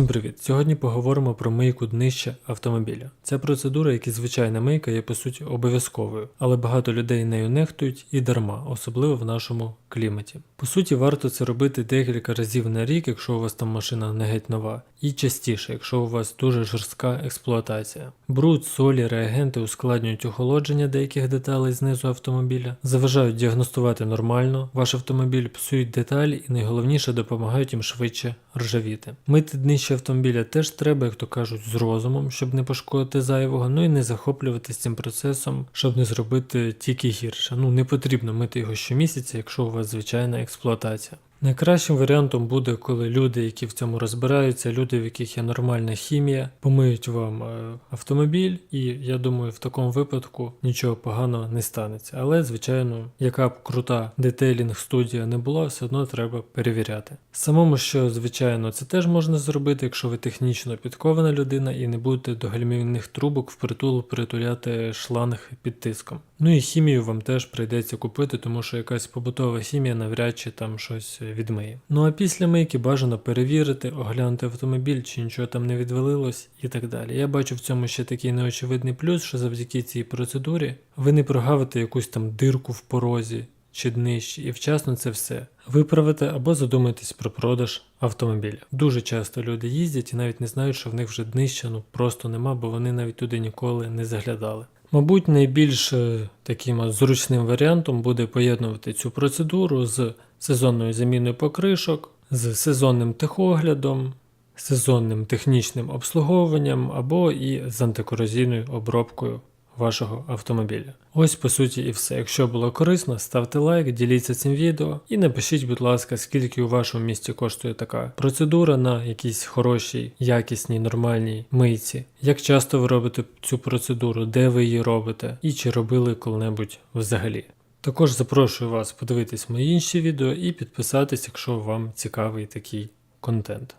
Усім привіт! Сьогодні поговоримо про мийку днища автомобіля. Ця процедура, як і звичайна мийка, є по суті обов'язковою, але багато людей нею нехтують і дарма, особливо в нашому кліматі. По суті, варто це робити декілька разів на рік, якщо у вас там машина не геть нова, і частіше, якщо у вас дуже жорстка експлуатація. Бруд, солі, реагенти ускладнюють охолодження деяких деталей знизу автомобіля, заважають діагностувати нормально ваш автомобіль, псують деталі і найголовніше допомагають їм швидше ржавіти. Мити днище автомобіля теж треба, як то кажуть, з розумом, щоб не пошкодити зайвого, ну і не захоплюватись цим процесом, щоб не зробити тільки гірше. Ну не потрібно мити його щомісяця, якщо у вас звичайна експлуатація. Найкращим варіантом буде, коли люди, які в цьому розбираються, люди, в яких є нормальна хімія, помиють вам е, автомобіль, і я думаю, в такому випадку нічого поганого не станеться. Але, звичайно, яка б крута детейлінг студія не була, все одно треба перевіряти. Самому, що звичайно, це теж можна зробити, якщо ви технічно підкована людина і не будете до гальмівних трубок впритул притуляти шланг під тиском. Ну і хімію вам теж прийдеться купити, тому що якась побутова хімія навряд чи там щось відмиє. Ну а після мийки бажано перевірити, оглянути автомобіль, чи нічого там не відвалилось і так далі. Я бачу в цьому ще такий неочевидний плюс, що завдяки цій процедурі ви не прогавите якусь там дирку в порозі чи днищі, і вчасно це все виправите або задумаєтесь про продаж автомобіля. Дуже часто люди їздять і навіть не знають, що в них вже днища ну просто нема, бо вони навіть туди ніколи не заглядали. Мабуть, найбільш е, таким зручним варіантом буде поєднувати цю процедуру з сезонною заміною покришок, з сезонним техоглядом, сезонним технічним обслуговуванням або і з антикорозійною обробкою вашого автомобіля. Ось по суті і все. Якщо було корисно, ставте лайк, діліться цим відео і напишіть, будь ласка, скільки у вашому місті коштує така процедура на якійсь хорошій, якісній, нормальній мийці. Як часто ви робите цю процедуру, де ви її робите, і чи робили коли-небудь взагалі. Також запрошую вас подивитись мої інші відео і підписатись, якщо вам цікавий такий контент.